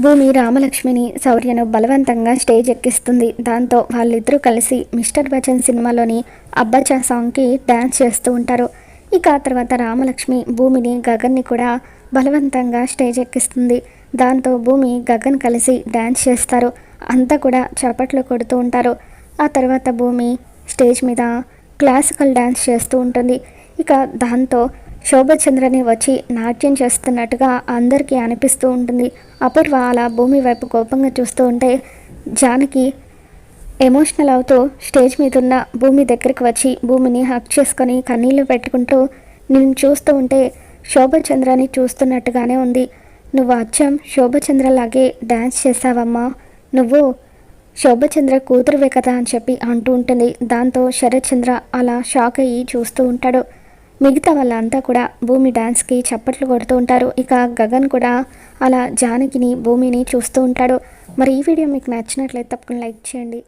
భూమి రామలక్ష్మిని శౌర్యను బలవంతంగా స్టేజ్ ఎక్కిస్తుంది. దాంతో వాళ్ళిద్దరూ కలిసి మిస్టర్ బచ్చన్ సినిమాలోని అబ్బాచా సాంగ్కి డ్యాన్స్ చేస్తూ ఉంటారు. ఇక తర్వాత రామలక్ష్మి భూమిని గగన్ని కూడా బలవంతంగా స్టేజ్ ఎక్కిస్తుంది. దాంతో భూమి గగన్ కలిసి డ్యాన్స్ చేస్తారు. అంతా కూడా చప్పట్లు కొడుతూ ఉంటారు. ఆ తర్వాత భూమి స్టేజ్ మీద క్లాసికల్ డ్యాన్స్ చేస్తూ ఉంటుంది. ఇక దాంతో శోభచంద్రని వచ్చి నాట్యం చేస్తున్నట్టుగా అందరికీ అనిపిస్తూ ఉంటుంది. అపూర్వ అలా భూమి వైపు కోపంగా చూస్తూ ఉంటే జానకి ఎమోషనల్ అవుతూ స్టేజ్ మీద ఉన్న భూమి దగ్గరికి వచ్చి భూమిని హక్ చేసుకొని కన్నీళ్ళు పెట్టుకుంటూ నేను చూస్తూ ఉంటే శోభచంద్రని చూస్తున్నట్టుగానే ఉంది. నువ్వు అచ్చం శోభచంద్రలాగే డ్యాన్స్ చేసావమ్మా నువ్వు శోభచంద్ర కూతురువే కదా అని చెప్పి అంటూ ఉంటుంది. దాంతో శరత్చంద్ర అలా షాక్ అయ్యి చూస్తూ ఉంటాడు. మిగతా వాళ్ళంతా కూడా భూమి డ్యాన్స్కి చప్పట్లు కొడుతూ ఉంటారు. ఇక గగన్ కూడా అలా జానకిని భూమిని చూస్తూ ఉంటాడు. మరి ఈ వీడియో మీకు నచ్చినట్లయితే తప్పకుండా లైక్ చేయండి.